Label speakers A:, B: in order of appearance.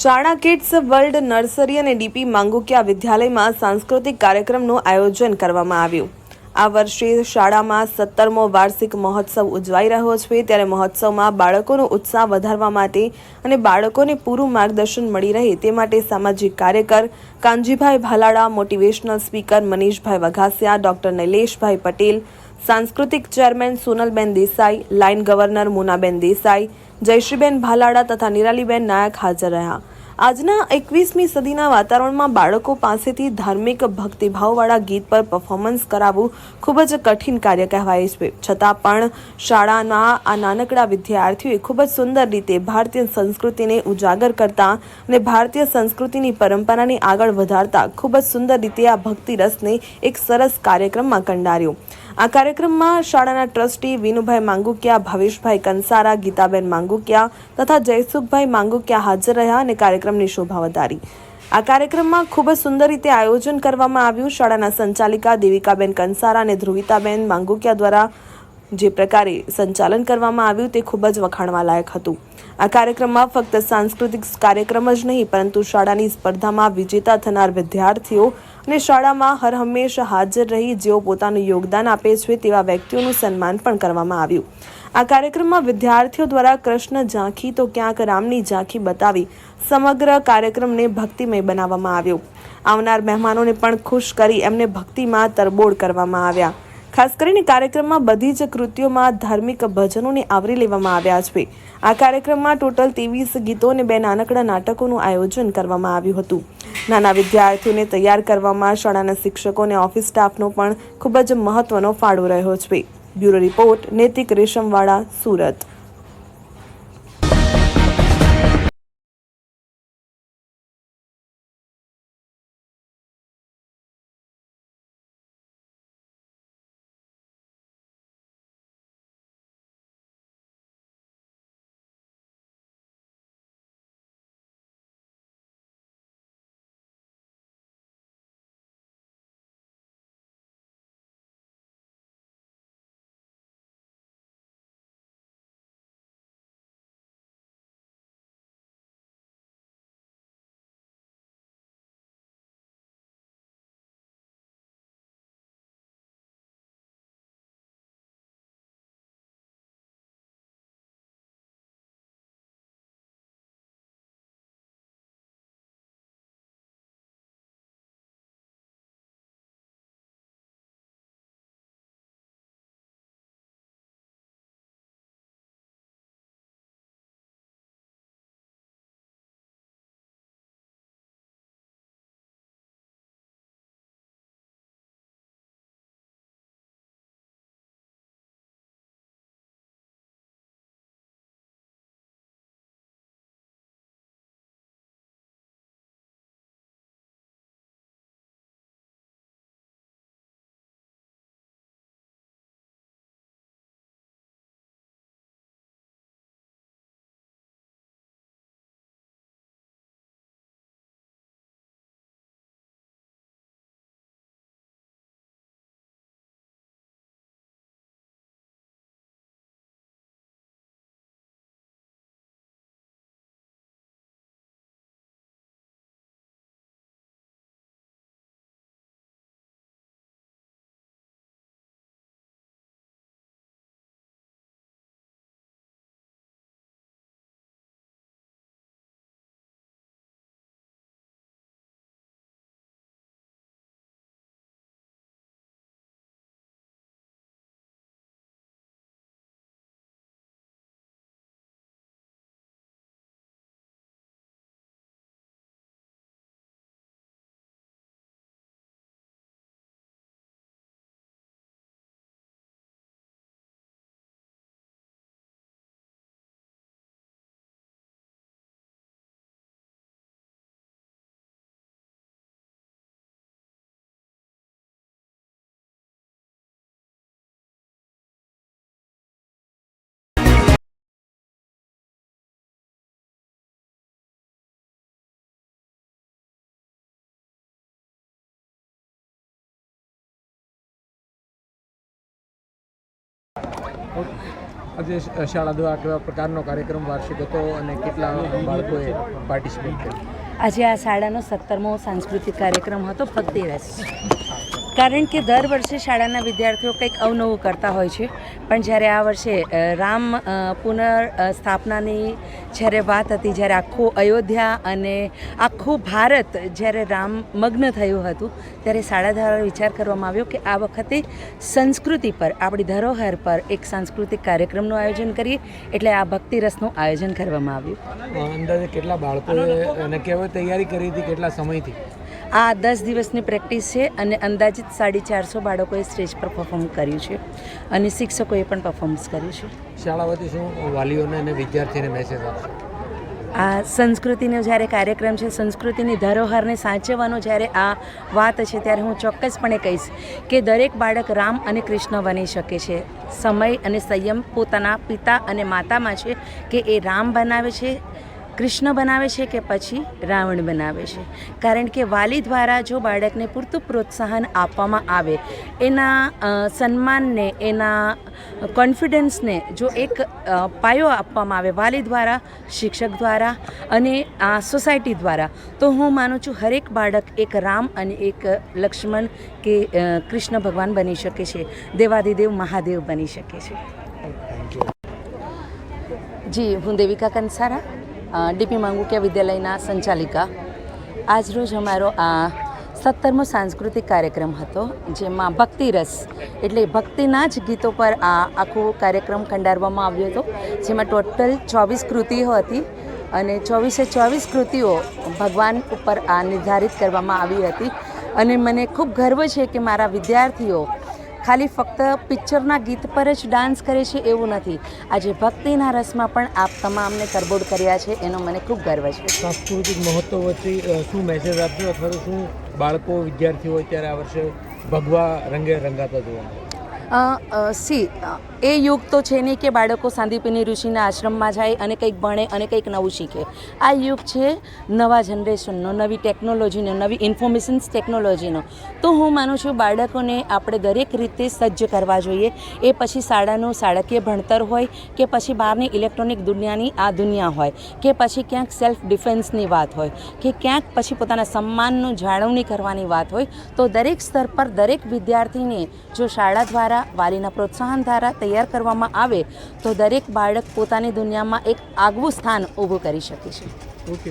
A: શાળા kids world nursery અને DP Mangukiya વિદ્યાલયમાં સાંસ્કૃતિક કાર્યક્રમનું આયોજન કરવામાં આવ્યું. આ વર્ષે શાળામાં સત્તરમો વાર્ષિક મહોત્સવ ઉજવાઈ રહ્યો છે. ત્યારે મહોત્સવમાં બાળકોનો ઉત્સાહ વધારવા માટે અને બાળકોને પૂરું માર્ગદર્શન મળી રહે તે માટે સામાજિક કાર્યકર Kanjibhai Bhalada, motivational speaker Manishbhai Vaghasiya, doctor Nileshbhai Patel, સાંસ્કૃતિક chairman Sonalben Desai, line governor Munaben Desai Jayshreeben Bhalada તથા નિરાલીબેન નાયક હાજર રહ્યા. આજના એકવીસમી સદીના વાતાવરણમાં બાળકો પાસેથી ધાર્મિક ભક્તિભાવવાળા ગીત પર પરફોર્મન્સ કરાવવું ખૂબ જ કઠિન કાર્ય કહેવાય છે. છતાં પણ શાળાના આ નાનકડા વિદ્યાર્થીઓએ ખૂબ જ સુંદર રીતે ભારતીય સંસ્કૃતિને ઉજાગર કરતા અને ભારતીય સંસ્કૃતિની પરંપરાને આગળ વધારતા ખૂબ જ સુંદર રીતે આ ભક્તિ રસને એક સરસ કાર્યક્રમમાં કંડાર્યો. આ કાર્યક્રમમાં શાળાના ટ્રસ્ટી વિનુભાઈ માંગુકિયા, ભવેશભાઈ કંસારા, ગીતાબેન માંગુકિયા તથા જયસુખભાઈ માંગુકિયા હાજર રહ્યા અને કાર્યક્રમની શોભા વધારી. આ કાર્યક્રમમાં ખૂબ જ સુંદર રીતે આયોજન કરવામાં આવ્યું. શાળાના સંચાલિકા દેવિકાબેન કંસારા અને ધ્રુવિતાબેન માંગુકિયા દ્વારા જે પ્રકારે સંચાલન કરવામાં આવ્યું તે ખૂબ જ વખાણવા લાયક હતું. આ કાર્યક્રમમાં ફક્ત સાંસ્કૃતિક કાર્યક્રમ જ નહીં, પરંતુ શાળાની સ્પર્ધામાં વિજેતા થનાર વિદ્યાર્થીઓ અને શાળામાં હર હંમેશ હાજર રહી જેઓ પોતાનું યોગદાન આપે છે તેવા વ્યક્તિઓનું સન્માન પણ કરવામાં આવ્યું. આ કાર્યક્રમમાં વિદ્યાર્થીઓ દ્વારા કૃષ્ણ ઝાંખી તો ક્યાંક રામની ઝાંખી બતાવી સમગ્ર કાર્યક્રમને ભક્તિમય બનાવવામાં આવ્યો. આવનાર મહેમાનોને પણ ખુશ કરી એમને ભક્તિમાં તરબોળ કરવામાં આવ્યા. ખાસ કરીને કાર્યક્રમમાં બધી જ કૃતિઓમાં ધાર્મિક ભજનોને આવરી લેવામાં આવ્યા છે. આ કાર્યક્રમમાં ટોટલ ત્રેવીસ ગીતો અને બે નાનકડા નાટકોનું આયોજન કરવામાં આવ્યું હતું. નાના વિદ્યાર્થીઓને તૈયાર કરવામાં શાળાના શિક્ષકો અને ઓફિસ સ્ટાફનો પણ ખૂબ જ મહત્વનો ફાળો રહ્યો છે. બ્યુરો રિપોર્ટ, નૈતિક રેશમવાળા, સુરત.
B: આજે શાળા દ્વારા કેવા પ્રકારનો કાર્યક્રમ વાર્ષિક હતો અને કેટલા બાળકોએ પાર્ટિસિપેટ કર્યું?
C: આજે આ શાળાનો સત્તરમો સાંસ્કૃતિક કાર્યક્રમ હતો ફક્ત રસ કારણ કે દર વર્ષે શાળાના વિદ્યાર્થીઓ કંઈક અવનવું કરતા હોય છે. પણ જ્યારે આ વર્ષે રામ અ, સ્થાપનાની જ્યારે વાત હતી જ્યારે આખું અયોધ્યા અને આખું ભારત જ્યારે રામ મગ્ન થયું હતું ત્યારે શાળા દ્વારા વિચાર કરવામાં આવ્યો કે આ વખતે સંસ્કૃતિ પર આપણી ધરોહર પર એક સાંસ્કૃતિક કાર્યક્રમનું આયોજન કરીએ. એટલે આ ભક્તિ રસનું આયોજન કરવામાં આવ્યું.
B: અંદાજે કેટલા બાળકોએ અને કેવી તૈયારી કરી હતી કેટલા સમયથી?
C: આ દસ દિવસની પ્રેક્ટિસ છે અને અંદાજિત સાડી ચારસો બાળકોએ સ્ટેજ પર પરફોર્મ કર્યું છે અને શિક્ષકોએ પણ પરફોર્મન્સ કર્યું છે.
B: શાળા વતી શું વાલીઓને અને વિદ્યાર્થીને મેસેજ આપશો?
C: આ સંસ્કૃતિનો જ્યારે કાર્યક્રમ છે સંસ્કૃતિની ધરોહરને સાચવવાનો જ્યારે આ વાત છે ત્યારે હું ચોક્કસપણે કહીશ કે દરેક બાળક રામ અને કૃષ્ણ બની શકે છે. સમય અને સંયમ પોતાના પિતા અને માતામાં છે કે એ રામ બનાવે છે કૃષ્ણ બનાવે છે કે પછી રાવણ બનાવે છે? કારણ કે વાલી દ્વારા જો બાળકને પૂરતું પ્રોત્સાહન આપવામાં આવે એના સન્માનને એના કોન્ફિડન્સને જો એક પાયો આપવામાં આવે વાલી દ્વારા શિક્ષક દ્વારા અને આ સોસાયટી દ્વારા તો હું માનું છું હરેક બાળક એક રામ અને એક લક્ષ્મણ કે કૃષ્ણ ભગવાન બની શકે છે. દેવાદિદેવ મહાદેવ બની શકે છે. જી હું દેવિકા કંસારા. ડીપી માંગુકિયા વિદ્યાલયના સંચાલિકા. આજરોજ અમારો આ સત્તરમો સાંસ્કૃતિક કાર્યક્રમ હતો, જેમાં ભક્તિ રસ એટલે ભક્તિના જ ગીતો પર આ આખો કાર્યક્રમ કંડારવામાં આવ્યો હતો, જેમાં ટોટલ ચોવીસ કૃતિઓ હતી અને ચોવીસે ચોવીસ કૃતિઓ ભગવાન ઉપર આ નિર્ધારિત કરવામાં આવી હતી. અને મને ખૂબ ગર્વ છે કે મારા વિદ્યાર્થીઓ ખાલી ફક્ત પિક્ચરના ગીત પર જ ડાન્સ કરે છે એવું નથી. આજે ભક્તિના રસમાં પણ આપ તમામને કરબોડ કર્યા છે એનો મને ખૂબ ગર્વ છે.
B: સાંસ્કૃતિક મહત્વ વચ્ચે શું મેસેજ આપશો અથવા તો શું બાળકો વિદ્યાર્થીઓ અત્યારે આ વર્ષે ભગવા રંગે રંગાતા જોવા
C: સી એ યુગ તો છે નહીં કે બાળકો સાંદીપીની ઋષિના આશ્રમમાં જાય અને કંઈક ભણે અને કંઈક નવું શીખે. આ યુગ છે નવા જનરેશનનો, નવી ટેકનોલોજીનો, નવી ઇન્ફોર્મેશન્સ ટેકનોલોજીનો. તો હું માનું છું બાળકોને આપણે દરેક રીતે સજ્જ કરવા જોઈએ. એ પછી શાળાનું શાળાકીય ભણતર હોય કે પછી બહારની ઇલેક્ટ્રોનિક દુનિયાની આ દુનિયા હોય કે પછી ક્યાંક સેલ્ફ ડિફેન્સની વાત હોય કે ક્યાંક પછી પોતાના સન્માનનું જાળવણી કરવાની વાત હોય, તો દરેક સ્તર પર દરેક વિદ્યાર્થીને જો શાળા દ્વારા, વાલીના પ્રોત્સાહન દ્વારા તૈયાર કરવામાં આવે તો દરેક બાળક પોતાની દુનિયામાં એક આગવું સ્થાન ઊભું કરી શકે છે.
B: ઓકે